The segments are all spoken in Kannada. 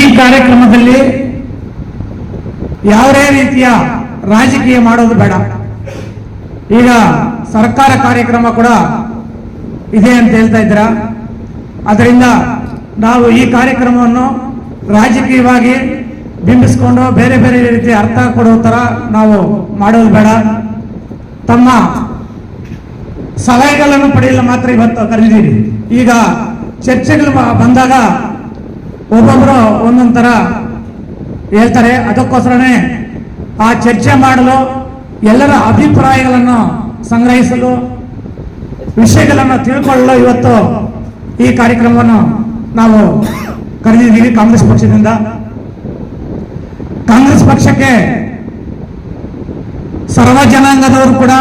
ಈ ಕಾರ್ಯಕ್ರಮದಲ್ಲಿ ಯಾವುದೇ ರೀತಿಯ ರಾಜಕೀಯ ಮಾಡೋದು ಬೇಡ. ಈಗ ಸರ್ಕಾರ ಕಾರ್ಯಕ್ರಮ ಕೂಡ ಇದೆ ಅಂತ ಹೇಳ್ತಾ ಇದ್ದೀರ? ಅದರಿಂದ ನಾವು ಈ ಕಾರ್ಯಕ್ರಮವನ್ನು ರಾಜಕೀಯವಾಗಿ ಬಿಂಬಿಸ್ಕೊಂಡು ಬೇರೆ ಬೇರೆ ರೀತಿ ಅರ್ಥ ಕೊಡೋ ಥರ ನಾವು ಮಾಡೋದು ಬೇಡ. ತಮ್ಮ ಸಲಹೆಗಳನ್ನು ಪಡೆಯಲು ಮಾತ್ರ ಇವತ್ತು ಕರೆದಿದ್ದೀರಿ. ಈಗ ಚರ್ಚೆಗಳು ಬಂದಾಗ ಒಬ್ಬೊಬ್ಬರು ಒಂದೊಂದು ಹೇಳ್ತಾರೆ. ಅದಕ್ಕೋಸ್ಕರನೇ ಆ ಚರ್ಚೆ ಮಾಡಲು ಎಲ್ಲರ ಅಭಿಪ್ರಾಯಗಳನ್ನು ಸಂಗ್ರಹಿಸಲು ವಿಷಯಗಳನ್ನು ತಿಳ್ಕೊಳ್ಳಲು ಇವತ್ತು ಈ ಕಾರ್ಯಕ್ರಮವನ್ನು ನಾವು ಕರೆದಿದ್ದೀವಿ ಕಾಂಗ್ರೆಸ್ ಪಕ್ಷದಿಂದ. ಕಾಂಗ್ರೆಸ್ ಪಕ್ಷಕ್ಕೆ ಸರ್ವ ಜನಾಂಗದವರು ಕೂಡ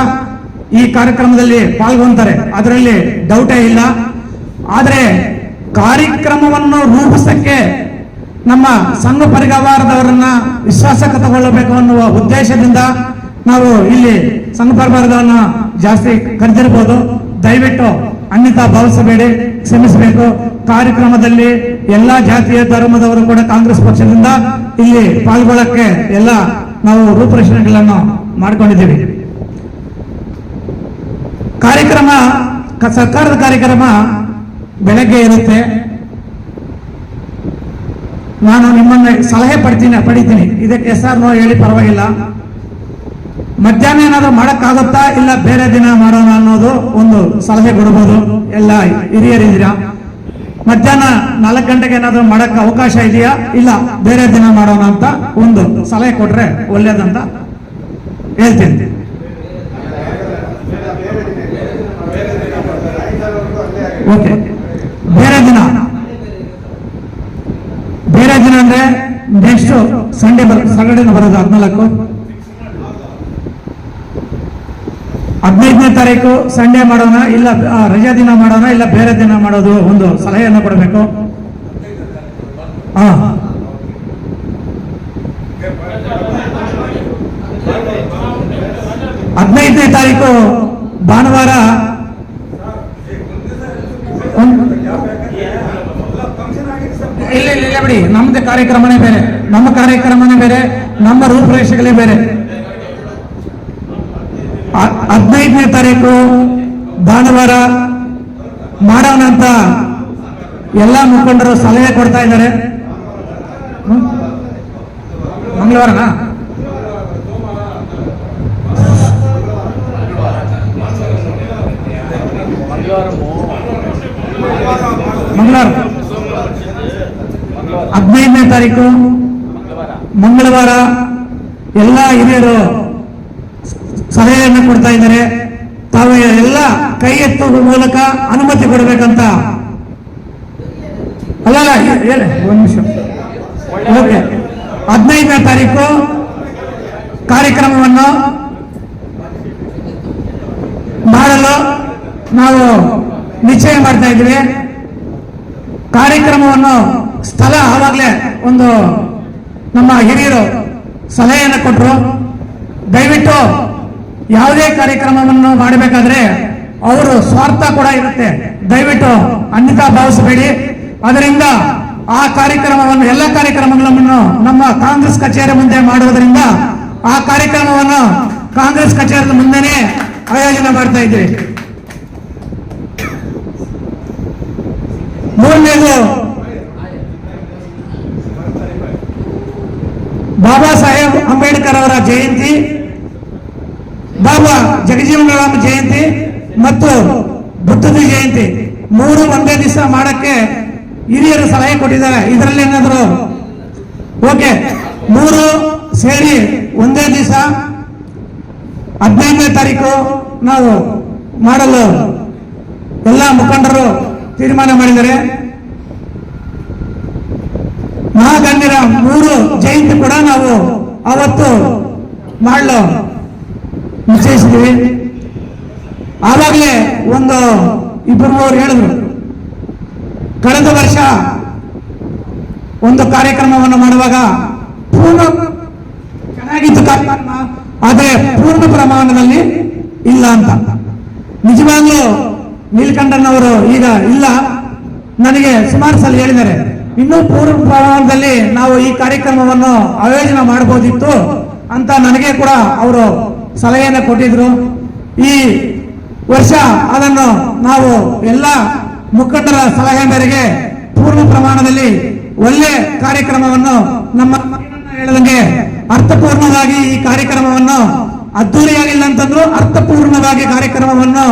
ಈ ಕಾರ್ಯಕ್ರಮದಲ್ಲಿ ಪಾಲ್ಗೊಂತಾರೆ. ಅದರಲ್ಲಿ ಡೌಟೇ ಇಲ್ಲ. ಆದರೆ ಕಾರ್ಯಕ್ರಮವನ್ನು ರೂಪಿಸಕ್ಕೆ ನಮ್ಮ ಸಂಘ ಪರಿವಾರದವರನ್ನ ವಿಶ್ವಾಸಕ್ಕೆ ತಗೊಳ್ಳಬೇಕು ಅನ್ನುವ ಉದ್ದೇಶದಿಂದ ನಾವು ಇಲ್ಲಿ ಸಂಘ ಪರಿವಾರದವರನ್ನ ಜಾಸ್ತಿ ಕರೆದಿರ್ಬೋದು. ದಯವಿಟ್ಟು ಅನ್ಯತಾ ಭಾವಿಸಬೇಡಿ, ಕ್ಷಮಿಸಬೇಕು. ಕಾರ್ಯಕ್ರಮದಲ್ಲಿ ಎಲ್ಲಾ ಜಾತಿಯ ಧರ್ಮದವರು ಕೂಡ ಕಾಂಗ್ರೆಸ್ ಪಕ್ಷದಿಂದ ಇಲ್ಲಿ ಪಾಲ್ಗೊಳ್ಳಕ್ಕೆ ಎಲ್ಲ ನಾವು ರೂಪರೇಷಣೆಗಳನ್ನು ಮಾಡ್ಕೊಂಡಿದ್ದೀವಿ. ಕಾರ್ಯಕ್ರಮ, ಸರ್ಕಾರದ ಕಾರ್ಯಕ್ರಮ ಬೆಳಗ್ಗೆ ಇರುತ್ತೆ. ನಾನು ನಿಮ್ಮನ್ನ ಸಲಹೆ ಪಡ್ತೀನಿ, ಪಡಿತೀನಿ. ಇದಕ್ಕೆ ಎಸ್ ನೋ ಹೇಳಿ ಪರವಾಗಿಲ್ಲ. ಮಧ್ಯಾಹ್ನ ಏನಾದರೂ ಮಾಡೋಕ್ಕಾಗುತ್ತಾ ಇಲ್ಲ ಬೇರೆ ದಿನ ಮಾಡೋಣ ಅನ್ನೋದು ಒಂದು ಸಲಹೆ ಕೊಡ್ಬೋದು. ಎಲ್ಲ ಹಿರಿಯರಿದ್ದೀರಾ ಮಧ್ಯಾಹ್ನ ನಾಲ್ಕು ಗಂಟೆಗೆ ಏನಾದರೂ ಮಾಡಕ್ಕೆ ಅವಕಾಶ ಇದೆಯಾ? ಇಲ್ಲ, ಬೇರೆ ದಿನ ಮಾಡೋಣ ಅಂತ ಒಂದು ಸಲಹೆ ಕೊಟ್ರೆ ಒಳ್ಳೇದಂತ ಹೇಳ್ತೀನಿ. ಓಕೆ ಬೇರೆ ದಿನ ಅಂದ್ರೆ ನೆಕ್ಸ್ಟ್ ಸಂಡೇ ಬರ ಸಂಗಡಿನ ಬರೋದು ಹದಿನಾಲ್ಕು. ಹದಿನೈದನೇ ತಾರೀಕು ಸಂಡೇ ಮಾಡೋಣ, ಇಲ್ಲ ರಜಾ ದಿನ ಮಾಡೋಣ, ಇಲ್ಲ ಬೇರೆ ದಿನ ಮಾಡೋದು ಒಂದು ಸಲಹೆಯನ್ನು ಕೊಡಬೇಕು. ಹಾ ಹದಿನೈದನೇ ತಾರೀಕು ಭಾನುವಾರ ಒಂದ್- ಬಿಡಿ, ನಮ್ದು ಕಾರ್ಯಕ್ರಮನೇ ಬೇರೆ, ನಮ್ಮ ಕಾರ್ಯಕ್ರಮನೇ ಬೇರೆ, ನಮ್ಮ ರೂಪುರೇಷೆಗಳೇ ಬೇರೆ. ಹದಿನೈದನೇ ತಾರೀಕು ಭಾನುವಾರ ಮಾಡೋಣ ಅಂತ ಎಲ್ಲ ಮುಖಂಡರು ಸಲಹೆ ಕೊಡ್ತಾ ಇದ್ದಾರೆ. ಮಂಗಳವಾರ ಮಂಗಳವಾರನಾ? ಮಂಗಳವಾರ ಹದಿನೈದನೇ ತಾರೀಕು? ಮಂಗಳವಾರ. ಎಲ್ಲ ಹಿರಿಯರು ಸಲಹೆಯನ್ನು ಕೊಡ್ತಾ ಇದ್ದಾರೆ. ತಾವು ಎಲ್ಲ ಕೈ ಎತ್ತುವ ಮೂಲಕ ಅನುಮತಿ ಕೊಡಬೇಕಂತ. ಅಲ್ಲ ಹೇಳಿ, ಒಂದು ನಿಮಿಷ. ಓಕೆ. ಹದಿನೈದನೇ ತಾರೀಕು ಕಾರ್ಯಕ್ರಮವನ್ನು ಮಾಡಲು ನಾವು ನಿಶ್ಚಯ ಮಾಡ್ತಾ ಇದ್ದೀವಿ. ಕಾರ್ಯಕ್ರಮವನ್ನು ಸ್ಥಳ ಆವಾಗಲೇ ಒಂದು ನಮ್ಮ ಹಿರಿಯರು ಸಲಹೆಯನ್ನು ಕೊಟ್ಟರು ದಯವಿಟ್ಟು ಯಾವುದೇ ಕಾರ್ಯಕ್ರಮವನ್ನು ಮಾಡಬೇಕಾದ್ರೆ ಅವರು ಸ್ವಾರ್ಥ ಕೂಡ ಇರುತ್ತೆ. ದಯವಿಟ್ಟು ಅನ್ಯತಾ ಭಾವಿಸಬೇಡಿ. ಅದರಿಂದ ಆ ಕಾರ್ಯಕ್ರಮವನ್ನು, ಎಲ್ಲ ಕಾರ್ಯಕ್ರಮಗಳನ್ನು ನಮ್ಮ ಕಾಂಗ್ರೆಸ್ ಕಚೇರಿ ಮುಂದೆ ಮಾಡುವುದರಿಂದ ಆ ಕಾರ್ಯಕ್ರಮವನ್ನು ಕಾಂಗ್ರೆಸ್ ಕಚೇರಿ ಮುಂದೆನೆ ಆಯೋಜನೆ ಮಾಡ್ತಾ ಇದ್ದೀವಿ. ಮೂರನೇದು ಬಾಬಾ ಸಾಹೇಬ್ ಅಂಬೇಡ್ಕರ್ ಅವರ ಜಯಂತಿ. ಬಾಬಾ ಜಗಜೀವನ ರಾಮ್ ಜಯಂತಿ ಮತ್ತು ಬುದ್ಧದ ಜಯಂತಿ. ಮೂರು ಒಂದೇ ದಿವಸ ಮಾಡಕ್ಕೆ ಹಿರಿಯರು ಸಲಹೆ ಕೊಟ್ಟಿದ್ದಾರೆ. ಇದರಲ್ಲಿ ಏನಾದ್ರು? ಓಕೆ. ಮೂರು ಸೇರಿ ಒಂದೇ ದಿವಸ ಹದಿನೈದನೇ ತಾರೀಕು ನಾವು ಮಾಡಲು ಎಲ್ಲ ಮುಖಂಡರು ತೀರ್ಮಾನ ಮಾಡಿದ್ದಾರೆ. ಮಹಾಗಣ್ಯರ ಮೂರು ಜಯಂತಿ ಕೂಡ ನಾವು ಅವತ್ತು ಮಾಡಲು ನಿಶ್ಚಯಿಸಿದ್ವಿ ಆವಾಗಲೇ ಒಂದು ಇಬ್ಬರು ಅವ್ರು ಹೇಳಿದ್ರು, ಕಳೆದ ವರ್ಷ ಒಂದು ಕಾರ್ಯಕ್ರಮವನ್ನು ಮಾಡುವಾಗ ಪೂರ್ಣ ಚೆನ್ನಾಗಿತ್ತು ಕಾರ್ಯಕ್ರಮ, ಆದರೆ ಪೂರ್ಣ ಪ್ರಮಾಣದಲ್ಲಿ ಇಲ್ಲ ಅಂತ. ನಿಜವಾಗ್ಲೂ ನೀಲ್ಕಂಠನ್ ಅವರು ಈಗ ಇಲ್ಲ. ನನಗೆ ಸುಮಾರು ಸಲ ಹೇಳಿದ್ದಾರೆ, ಇನ್ನೂ ಪೂರ್ವ ಪ್ರಮಾಣದಲ್ಲಿ ನಾವು ಈ ಕಾರ್ಯಕ್ರಮವನ್ನು ಆಯೋಜನೆ ಮಾಡಬಹುದಿತ್ತು. ಅಂತ ನನಗೆ ಕೂಡ ಅವರು ಸಲಹೆಯನ್ನು ಕೊಟ್ಟಿದ್ರು. ಈ ವರ್ಷ ಅದನ್ನು ನಾವು ಎಲ್ಲ ಮುಖಂಡರ ಸಲಹೆ ಮೇರೆಗೆ ಪೂರ್ಣ ಪ್ರಮಾಣದಲ್ಲಿ ಒಳ್ಳೆ ಕಾರ್ಯಕ್ರಮವನ್ನು ನಮ್ಮ ಹೇಳದಂಗೆ ಅರ್ಥಪೂರ್ಣವಾಗಿ ಈ ಕಾರ್ಯಕ್ರಮವನ್ನು ಅದ್ದೂರಿಯಾಗಿಲ್ಲ ಅಂತಂದ್ರು ಅರ್ಥಪೂರ್ಣವಾಗಿ ಕಾರ್ಯಕ್ರಮವನ್ನು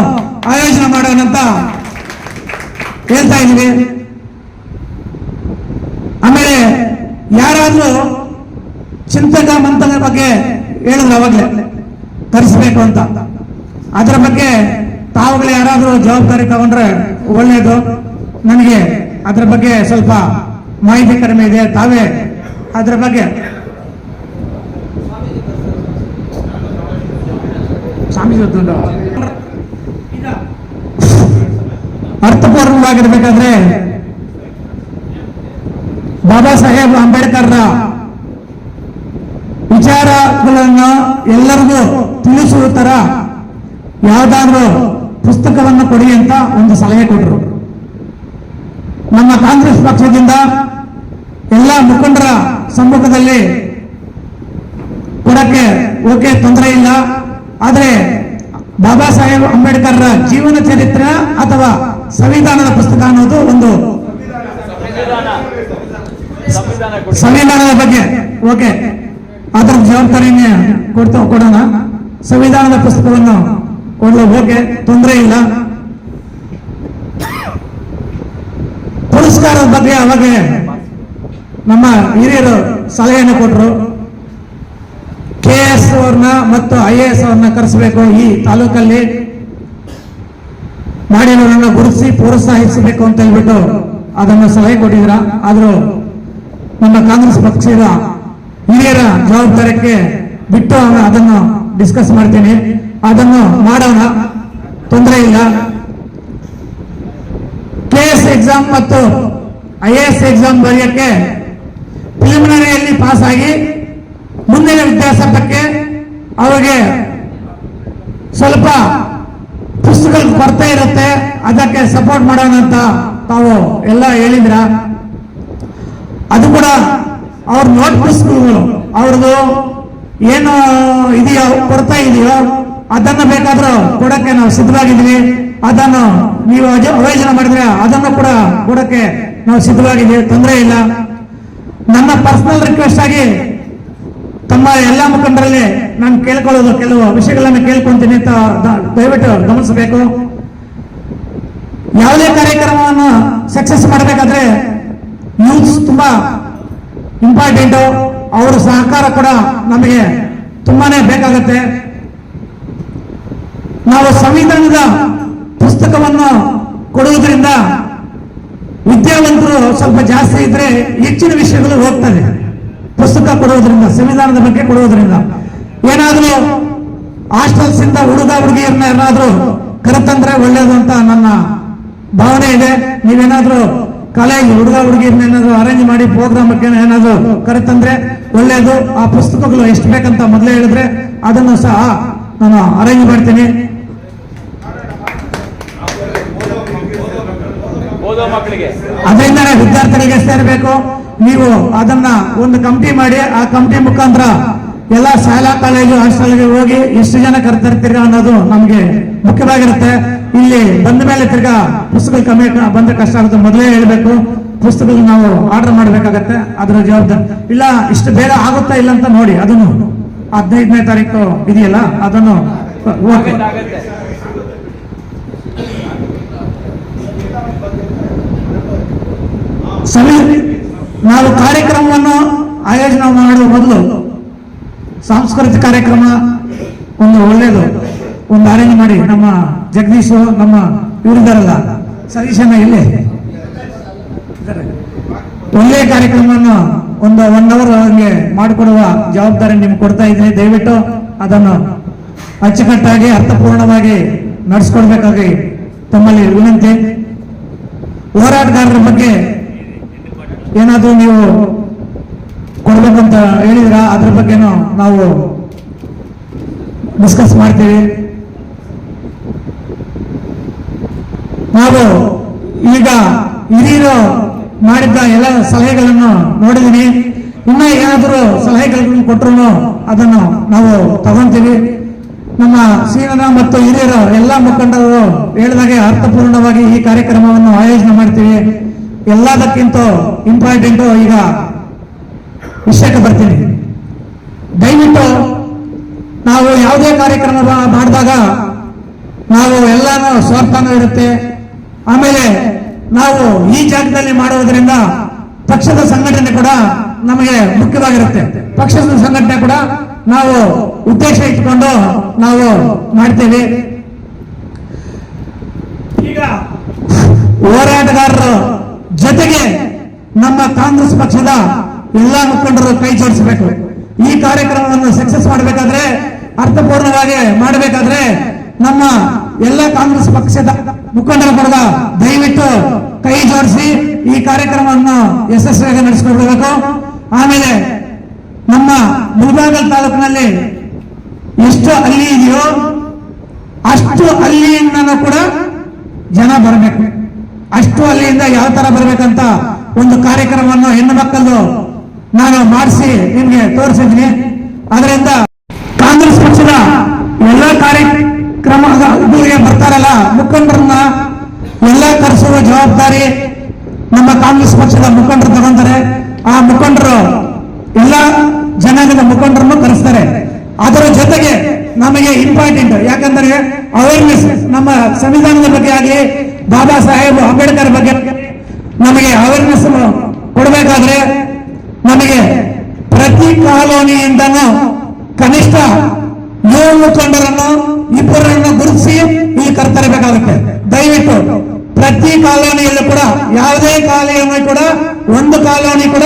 ಆಯೋಜನೆ ಮಾಡೋಣ ಅಂತ ಹೇಳ್ತಾ ಇದ್ದೀವಿ. ಆಮೇಲೆ ಯಾರಾದ್ರೂ ಚಿಂತಕ ಮಂಥನ ಬಗ್ಗೆ ಹೇಳಿದ್ರು ಅವಾಗಲೇ. ತರಿಸ್ಬೇಕು ಅಂತ. ಅದರ ಬಗ್ಗೆ ತಾವುಗಳು ಯಾರಾದರೂ ಜವಾಬ್ದಾರಿ ತಗೊಂಡ್ರೆ ಒಳ್ಳೆಯದು ನನಗೆ ಅದರ ಬಗ್ಗೆ ಸ್ವಲ್ಪ ಮಾಹಿತಿ ಕಡಿಮೆ ಇದೆ. ತಾವೇ ಅದರ ಬಗ್ಗೆ. ಅರ್ಥಪೂರ್ಣವಾಗಿರ್ಬೇಕಾದ್ರೆ ಬಾಬಾ ಸಾಹೇಬ್ ಅಂಬೇಡ್ಕರ್ರ ವಿಚಾರಗಳನ್ನು ಎಲ್ಲರಿಗೂ ತಿಳಿಸುವ ತರ ಯಾವ್ದಾದ್ರು ಪುಸ್ತಕವನ್ನು ಕೊಡಿ ಅಂತ ಒಂದು ಸಲಹೆ ಕೊಟ್ಟರು ನಮ್ಮ ಕಾಂಗ್ರೆಸ್ ಪಕ್ಷದಿಂದ ಎಲ್ಲ ಮುಖಂಡರ ಸಮ್ಮುಖದಲ್ಲಿ ಕೊಡಕ್ಕೆ ಓಕೆ ತೊಂದರೆ ಇಲ್ಲ. ಆದರೆ ಬಾಬಾ ಸಾಹೇಬ್ ಅಂಬೇಡ್ಕರ್ರ ಜೀವನ ಚರಿತ್ರೆ ಅಥವಾ ಸಂವಿಧಾನದ ಪುಸ್ತಕ ಅನ್ನೋದು ಒಂದು ಸಂವಿಧಾನ ಸಂವಿಧಾನ ಸಂವಿಧಾನದ ಬಗ್ಗೆ ಓಕೆ. ಅದರ ಜವಾಬ್ದಾರಿನೇ ಕೊಡ್ತಾ ಕೊಡೋಣ ಸಂವಿಧಾನದ ಪುಸ್ತಕವನ್ನು ಕೊಡಲು ಓಕೆ ತೊಂದರೆ ಇಲ್ಲ. ಪುರಸ್ಕಾರದ ಬಗ್ಗೆ ಅವಾಗ ನಮ್ಮ ಹಿರಿಯರು ಸಲಹೆಯನ್ನು ಕೊಟ್ಟರು ಕೆ ಎಸ್ ಅವ್ರನ್ನ ಮತ್ತು ಐ ಎ ಎಸ್ ಅವ್ರನ್ನ ಕರೆಸಬೇಕು ಈ ತಾಲೂಕಲ್ಲಿ. ಮಾಡಿರೋರನ್ನ ಗುರುತಿಸಿ ಪ್ರೋತ್ಸಾಹಿಸಬೇಕು ಅಂತ ಹೇಳ್ಬಿಟ್ಟು ಅದನ್ನು ಸಲಹೆ ಕೊಟ್ಟಿದ್ರ ಆದರೂ ನಮ್ಮ ಕಾಂಗ್ರೆಸ್ ಪಕ್ಷದ ಹಿರಿಯರ ಜವಾಬ್ದಾರಕ್ಕೆ ಬಿಟ್ಟು ಅವನು ಅದನ್ನು ಡಿಸ್ಕಸ್ ಮಾಡ್ತೀನಿ. ಅದನ್ನು ಮಾಡೋಣ. ತೊಂದರೆ ಇಲ್ಲ. ಕೆ ಎಸ್ ಎಕ್ಸಾಮ್ ಮತ್ತು ಐ ಎ ಎಸ್ ಎಕ್ಸಾಮ್ ಬರೆಯಕ್ಕೆ ಪ್ರಿಲಿಮಿನರಿಯಲ್ಲಿ ಪಾಸ್ ಆಗಿ ಮುಂದಿನ ವಿದ್ಯಾಸಂಪಕ್ಕೆ ಅವರಿಗೆ ಸ್ವಲ್ಪ ಪುಸ್ತಕಗಳು ಕೊರತೆ ಇರುತ್ತೆ. ಅದಕ್ಕೆ ಸಪೋರ್ಟ್ ಮಾಡೋಣ ಅಂತ ತಾವು ಎಲ್ಲ ಹೇಳಿದ್ರ? ಅದು ಕೂಡ ಅವ್ರ ನೋಟ್ ಪುಸ್ತಕಗಳು ಅವ್ರದ್ದು ಏನು ಇದೆಯೋ ಕೊಡ್ತಾ ಇದೆಯೋ, ಅದನ್ನ ಬೇಕಾದ್ರೂ ಕೊಡಕ್ಕೆ ನಾವು ಸಿದ್ಧವಾಗಿದ್ದೀವಿ. ಅದನ್ನು ನೀವು ಆಯೋಜನೆ ಮಾಡಿದ್ರೆ ಅದನ್ನು ಕೂಡ ಕೊಡಕ್ಕೆ ನಾವು ಸಿದ್ಧವಾಗಿದ್ದೀವಿ. ತೊಂದರೆ ಇಲ್ಲ. ನನ್ನ ಪರ್ಸನಲ್ ರಿಕ್ವೆಸ್ಟ್ ಆಗಿ ತಮ್ಮ ಎಲ್ಲ ಮುಖಂಡರಲ್ಲಿ ನಾನು ಕೇಳ್ಕೊಳ್ಳೋದು, ಕೆಲವು ವಿಷಯಗಳನ್ನು ಕೇಳ್ಕೊಂತೀನಿ ಅಂತ ದಯವಿಟ್ಟು ಗಮನಿಸಬೇಕು. ಯಾವುದೇ ಕಾರ್ಯಕ್ರಮವನ್ನು ಸಕ್ಸಸ್ ಮಾಡಬೇಕಾದ್ರೆ ನ್ಯೂಸ್ ತುಂಬಾ ಇಂಪಾರ್ಟೆಂಟು, ಅವರ ಸಹಕಾರ ಕೂಡ ನಮಗೆ ತುಂಬಾನೇ ಬೇಕಾಗುತ್ತೆ. ನಾವು ಸಂವಿಧಾನದ ಪುಸ್ತಕವನ್ನು ಕೊಡುವುದರಿಂದ ವಿದ್ಯಾವಂತರು ಸ್ವಲ್ಪ ಜಾಸ್ತಿ ಇದ್ರೆ ಹೆಚ್ಚಿನ ವಿಷಯಗಳು ಹೋಗ್ತದೆ ಪುಸ್ತಕ ಕೊಡುವುದರಿಂದ, ಸಂವಿಧಾನದ ಬಗ್ಗೆ ಕೊಡುವುದರಿಂದ. ಏನಾದರೂ ಹಾಸ್ಟೆಲ್ಸ್ ಇಂದ ಹುಡುಗ ಹುಡುಗಿಯರನ್ನ ಏನಾದರೂ ಕರೆತಂದ್ರೆ ಒಳ್ಳೆಯದು ಅಂತ ನನ್ನ ಭಾವನೆ ಇದೆ. ನೀವೇನಾದ್ರೂ ಕಾಲೇಜ್ ಹುಡುಗ ಏನಾದ್ರು ಅರೇಂಜ್ ಮಾಡಿ ಪ್ರೋಗ್ರಾಮ್ ಏನಾದ್ರು ಕರೆತಂದ್ರೆ ಒಳ್ಳೇದು. ಆ ಪುಸ್ತಕಗಳು ಎಷ್ಟು ಬೇಕಂತ ಮೊದಲೇ ಹೇಳಿದ್ರೆ ಅದನ್ನು ಸಹ ನಾನು ಅರೇಂಜ್ ಮಾಡ್ತೀನಿ. ಅದರಿಂದನೇ ವಿದ್ಯಾರ್ಥಿಗಳಿಗೆ ಸೇರಬೇಕು. ನೀವು ಅದನ್ನ ಒಂದು ಕಮಿಟಿ ಮಾಡಿ ಆ ಕಮಿಟಿ ಮುಖಾಂತರ ಎಲ್ಲ ಶಾಲಾ ಕಾಲೇಜು ಹಾಸ್ಟೆಲ್ಗೆ ಹೋಗಿ ಎಷ್ಟು ಜನ ಕರೆತರ್ತೀರ ಅನ್ನೋದು ನಮಗೆ ಮುಖ್ಯವಾಗಿರುತ್ತೆ. ಇಲ್ಲಿ ಬಂದ ಮೇಲೆ ತಿರ್ಗಾ ಪುಸ್ತಕ ಕಮ್ಮಿ ಬಂದ ಕಷ್ಟ ಆಗುತ್ತೆ. ಮೊದಲೇ ಹೇಳಬೇಕು ಪುಸ್ತಕಗಳು ನಾವು ಆರ್ಡರ್ ಮಾಡ್ಬೇಕಾಗತ್ತೆ, ಅದರ ಜವಾಬ್ದಾರಿ. ಇಲ್ಲ, ಇಷ್ಟು ಬೇಗ ಆಗುತ್ತಾ ಇಲ್ಲ ಅಂತ ನೋಡಿ, ಅದನ್ನು ಹದಿನೈದನೇ ತಾರೀಕು ಇದೆಯಲ್ಲ, ಅದನ್ನು ಓಕೆ. ಸಮಯ ನಾವು ಕಾರ್ಯಕ್ರಮವನ್ನು ಆಯೋಜನೆ ಮಾಡುವ ಮೊದಲು ಸಾಂಸ್ಕೃತಿಕ ಕಾರ್ಯಕ್ರಮ ಒಂದು ಒಳ್ಳೆಯದು. ಒಂದು ಅರೇಂಜ್ ಮಾಡಿ ನಮ್ಮ ಜಗದೀಶ್ ನಮ್ಮ ಇವರಿದ್ದಾರಲ್ಲ ಸತೀಶಣ್ಣ ಇಲ್ಲಿ ಒಳ್ಳೆ ಕಾರ್ಯಕ್ರಮವನ್ನು ಒಂದು ಒನ್ ಅವರ್ ಹಂಗೆ ಮಾಡಿಕೊಡುವ ಜವಾಬ್ದಾರಿ ನಿಮ್ಗೆ ಕೊಡ್ತಾ ಇದ್ದೀನಿ. ದಯವಿಟ್ಟು ಅದನ್ನು ಅಚ್ಚುಕಟ್ಟಾಗಿ, ಅರ್ಥಪೂರ್ಣವಾಗಿ ನಡೆಸ್ಕೊಡ್ಬೇಕಾಗಿ ತಮ್ಮಲ್ಲಿ ವಿನಂತಿ. ಹೋರಾಟಗಾರರ ಬಗ್ಗೆ ಏನಾದರೂ ನೀವು ಕೊಡ್ಬೇಕಂತ ಹೇಳಿದ್ರ ಅದ್ರ ಬಗ್ಗೆನೂ ನಾವು ಡಿಸ್ಕಸ್ ಮಾಡ್ತೀವಿ. ನಾವು ಈಗ ಹಿರಿಯರು ಮಾಡಿದ್ದ ಎಲ್ಲ ಸಲಹೆಗಳನ್ನು ನೋಡಿದ್ದೀನಿ ಇನ್ನೂ ಏನಾದರೂ ಸಲಹೆಗಳನ್ನು ಕೊಟ್ಟರು ಅದನ್ನು ನಾವು ತಗೊಂತೀವಿ. ನಮ್ಮ ಶ್ರೀನನ ಮತ್ತು ಹಿರಿಯರ ಎಲ್ಲ ಮುಖಂಡರು ಹೇಳಿದಾಗೆ ಅರ್ಥಪೂರ್ಣವಾಗಿ ಈ ಕಾರ್ಯಕ್ರಮವನ್ನು ಆಯೋಜನೆ ಮಾಡ್ತೀವಿ. ಎಲ್ಲದಕ್ಕಿಂತ ಇಂಪಾರ್ಟೆಂಟು ಈಗ ವಿಷಯಕ್ಕೆ ಬರ್ತೀನಿ. ದಯವಿಟ್ಟು ನಾವು ಯಾವುದೇ ಕಾರ್ಯಕ್ರಮ ಮಾಡಿದಾಗ ನಾವು ಎಲ್ಲಾನು ಸ್ವಾರ್ಥನೂ ಇರುತ್ತೆ. ಆಮೇಲೆ ನಾವು ಈ ಜಾಗದಲ್ಲಿ ಮಾಡುವುದರಿಂದ ಪಕ್ಷದ ಸಂಘಟನೆ ಕೂಡ ನಮಗೆ ಮುಖ್ಯವಾಗಿರುತ್ತೆ. ಪಕ್ಷದ ಸಂಘಟನೆ ಕೂಡ ನಾವು ಉದ್ದೇಶ ಇಟ್ಕೊಂಡು ನಾವು ಮಾಡ್ತೇವೆ. ಈಗ ಹೋರಾಟಗಾರರ ಜೊತೆಗೆ ನಮ್ಮ ಕಾಂಗ್ರೆಸ್ ಪಕ್ಷದ ಎಲ್ಲ ಮುಖಂಡರು ಕೈ ಜೋಡಿಸಬೇಕು. ಈ ಕಾರ್ಯಕ್ರಮವನ್ನು ಸಕ್ಸಸ್ ಮಾಡಬೇಕಾದ್ರೆ, ಅರ್ಥಪೂರ್ಣವಾಗಿ ಮಾಡಬೇಕಾದ್ರೆ ನಮ್ಮ ಎಲ್ಲ ಕಾಂಗ್ರೆಸ್ ಪಕ್ಷದ ಮುಖಂಡರ ಕೂಡ ದಯವಿಟ್ಟು ಕೈ ಜೋಡಿಸಿ ಈ ಕಾರ್ಯಕ್ರಮವನ್ನು ಯಶಸ್ವಿಯಾಗಿ ನಡೆಸಿಕೊಡ್ಬೇಕು. ಆಮೇಲೆ ನಮ್ಮ ಮುಳಬಾಗಲ್ ತಾಲೂಕಿನಲ್ಲಿ ಎಷ್ಟು ಅಲ್ಲಿ ಇದೆಯೋ ಅಷ್ಟು ಅಲ್ಲಿಯಿಂದ ಕೂಡ ಜನ ಬರಬೇಕು. ಅಷ್ಟು ಅಲ್ಲಿಯಿಂದ ಯಾವ ತರ ಬರಬೇಕಂತ ಒಂದು ಕಾರ್ಯಕ್ರಮವನ್ನು ಹೆಣ್ಣು ಮಕ್ಕಳು ನಾನು ಮಾಡಿಸಿ ನಿಮ್ಗೆ ತೋರಿಸಿದ್ವಿ ಅದರಿಂದ ಕಾಂಗ್ರೆಸ್ ಪಕ್ಷದ ಎಲ್ಲ ಕಾರ್ಯಕ್ರಮದ ಹುಡುಗರಿಗೆ ಬರ್ತಾರಲ್ಲ, ಮುಖಂಡರನ್ನ ಎಲ್ಲ ಕರೆಸುವ ಜವಾಬ್ದಾರಿ ನಮ್ಮ ಕಾಂಗ್ರೆಸ್ ಪಕ್ಷದ ಮುಖಂಡರು ತಗೊಂತಾರೆ. ಆ ಮುಖಂಡರು ಎಲ್ಲ ಜನಾಂಗದ ಮುಖಂಡರನ್ನು ಕರೆಸ್ತಾರೆ. ಅದರ ಜೊತೆಗೆ ನಮಗೆ ಇಂಪಾರ್ಟೆಂಟ್ ಯಾಕಂದ್ರೆ ಅವೇರ್ನೆಸ್ ನಮ್ಮ ಸಂವಿಧಾನದ ಬಗ್ಗೆ ಆಗಲಿ, ಬಾಬಾ ಸಾಹೇಬ್ ಅಂಬೇಡ್ಕರ್ ಬಗ್ಗೆ ನಮಗೆ ಅವೇರ್ನೆಸ್ ಕೊಡಬೇಕಾದ್ರೆ ನಮಗೆ ಪ್ರತಿ ಕಾಲೋನಿಯಿಂದನೂ ಕನಿಷ್ಠ ಏಳು ಇಬ್ಬರನ್ನ ಗುರುತಿಸಿ ಈ ಕರ್ತರಬೇಕಾಗುತ್ತೆ ದಯವಿಟ್ಟು ಪ್ರತಿ ಕಾಲೋನಿಯಲ್ಲೂ ಕೂಡ, ಯಾವುದೇ ಕಾಲೋನಿ ಕೂಡ, ಒಂದು ಕಾಲೋನಿ ಕೂಡ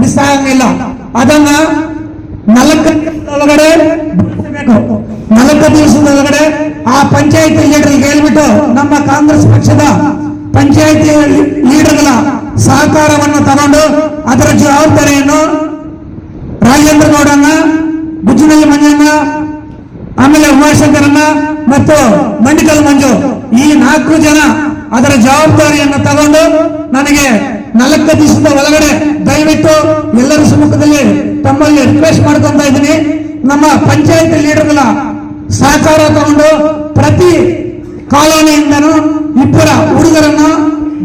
ಮಿಸ್ ಆಗಂಗಿಲ್ಲ ಅದನ್ನ ನಾಲ್ಕು ಒಳಗಡೆ ಬಳಸಬೇಕು. ನಾಲ್ಕು ದಿವಸದೊಳಗಡೆ ಆ ಪಂಚಾಯತಿ ಲೀಡರ್ಗೆ ಹೇಳ್ಬಿಟ್ಟು ನಮ್ಮ ಕಾಂಗ್ರೆಸ್ ಪಕ್ಷದ ಪಂಚಾಯತಿ ಲೀಡರ್ಗಳ ಸಹಕಾರವನ್ನು ತಗೊಂಡು ಅದರ ಜವಾಬ್ದಾರಿಯನ್ನು ಮತ್ತು ಮಂಡಿಕಲ್ ಮಂಜು. ಈ ನಾಲ್ಕು ಜನ ಅದರ ಜವಾಬ್ದಾರಿಯನ್ನು ತಗೊಂಡು ನನಗೆ ನಾಲ್ಕು ದಿವಸದ ಒಳಗಡೆ ದಯವಿಟ್ಟು ಎಲ್ಲರ ಸಮ್ಮುಖದಲ್ಲಿ ತಮ್ಮಲ್ಲಿ ರಿಕ್ವೆಸ್ಟ್ ಮಾಡ್ಕೊಂತ ಇದ್ದೀನಿ. ನಮ್ಮ ಪಂಚಾಯತ್ ಲೀಡರ್ಗಳ ಸಹಕಾರ ತಗೊಂಡು ಪ್ರತಿ ಕಾಲೋನಿಯಿಂದನೂ ಇಬ್ಬರ ಹುಡುಗರನ್ನು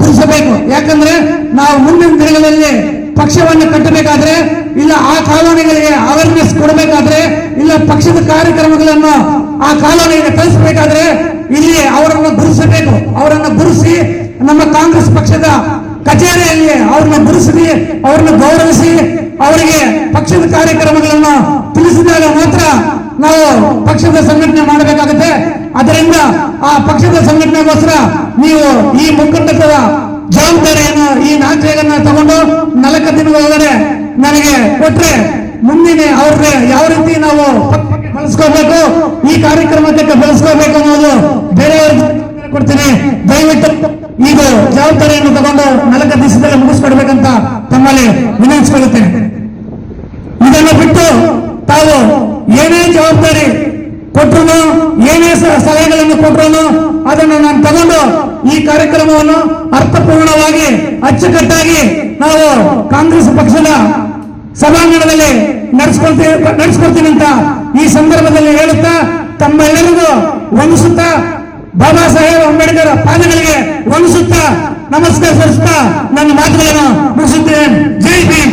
ಗುರುಸಬೇಕು ಯಾಕಂದ್ರೆ ನಾವು ಮುಂದಿನ ದಿನಗಳಲ್ಲಿ ಪಕ್ಷವನ್ನು ಕಟ್ಟಬೇಕಾದ್ರೆ ಇಲ್ಲ ಆ ಕಾಲೋನಿಗಳಿಗೆ ಅವೇರ್ನೆಸ್ ಕೊಡಬೇಕಾದ್ರೆ ಇಲ್ಲ, ಪಕ್ಷದ ಕಾರ್ಯಕ್ರಮಗಳನ್ನು ಆ ಕಾಲೋನಿಗೆ ತಲುಪಿಸಬೇಕಾದ್ರೆ ಇಲ್ಲಿ ಅವರನ್ನು ಗುರುಸಬೇಕು ಅವರನ್ನು ಗುರುಸಿ ನಮ್ಮ ಕಾಂಗ್ರೆಸ್ ಪಕ್ಷದ ಕಚೇರಿಯಲ್ಲಿ ಅವ್ರನ್ನ ಗುರುಸಿ ಅವ್ರನ್ನ ಗೌರವಿಸಿ ಅವರಿಗೆ ಪಕ್ಷದ ಕಾರ್ಯಕ್ರಮಗಳನ್ನು ತಿಳಿಸಿದಾಗ ಮಾತ್ರ ನಾವು ಪಕ್ಷದ ಸಂಘಟನೆ ಮಾಡಬೇಕಾಗುತ್ತೆ. ಅದರಿಂದ ಆ ಪಕ್ಷದ ಸಂಘಟನೆಗೋಸ್ಕರ ನೀವು ಈ ಮುಖಂಡತ್ವದ ಜವಾಬ್ದಾರಿಯನ್ನು, ಈ ನಾಲ್ಕೈದನ್ನ ತಗೊಂಡು ನಾಲ್ಕು ದಿನಗಳ ಒಳಗಡೆ ನನಗೆ ಕೊಟ್ರೆ ಮುಂದಿನ ಅವ್ರಿಗೆ ಯಾವ ರೀತಿ ನಾವು ಬಳಸ್ಕೋಬೇಕು ಈ ಕಾರ್ಯಕ್ರಮಕ್ಕೆ ಬಳಸ್ಕೋಬೇಕು ಅನ್ನೋದು ಬೇರೆಯವ್ರಿಗೆ ಕೊಡ್ತೀನಿ. ದಯವಿಟ್ಟು ಇದು ಜವಾಬ್ದಾರಿಯನ್ನು ತಗೊಂಡು ನಾಲ್ಕು ದಿವಸದಲ್ಲಿ ಮುಗಿಸ್ಕೊಡ್ಬೇಕಂತ ತಮ್ಮಲ್ಲಿ ವಿನಂತಿಸ್ಕೊಳ್ಳುತ್ತೇನೆ ಇದನ್ನು ಬಿಟ್ಟು ತಾವು ಏನೇ ಜವಾಬ್ದಾರಿ ಕೊಟ್ಟರು ಏನೇ ಸಲಹೆಗಳನ್ನು ಕೊಟ್ಟರು ಅದನ್ನು ನಾನು ತಗೊಂಡು ಈ ಕಾರ್ಯಕ್ರಮವನ್ನು ಅರ್ಥಪೂರ್ಣವಾಗಿ, ಅಚ್ಚುಕಟ್ಟಾಗಿ ನಾವು ಕಾಂಗ್ರೆಸ್ ಪಕ್ಷದ ಸಭಾಂಗಣದಲ್ಲಿ ನಡೆಸ್ಕೊಳ್ತೀವಿ ನಡೆಸ್ಕೊಳ್ತೀನಿ ಅಂತ ಈ ಸಂದರ್ಭದಲ್ಲಿ ಹೇಳುತ್ತಾ ತಮ್ಮೆಲ್ಲರಿಗೂ ವಂದಿಸುತ್ತಾ ಬಾಬಾ ಸಾಹೇಬ್ ಅಂಬೇಡ್ಕರ್ ಪಾದಗಳಿಗೆ ವಂದಿಸುತ್ತಾ ನಮಸ್ಕಾರ ಸಲ್ಲಿಸುತ್ತಾ ನನ್ನ ಮಾತುಗಳನ್ನು ಮುಗಿಸುತ್ತೇನೆ. ಜೈ ಭೀಮ್.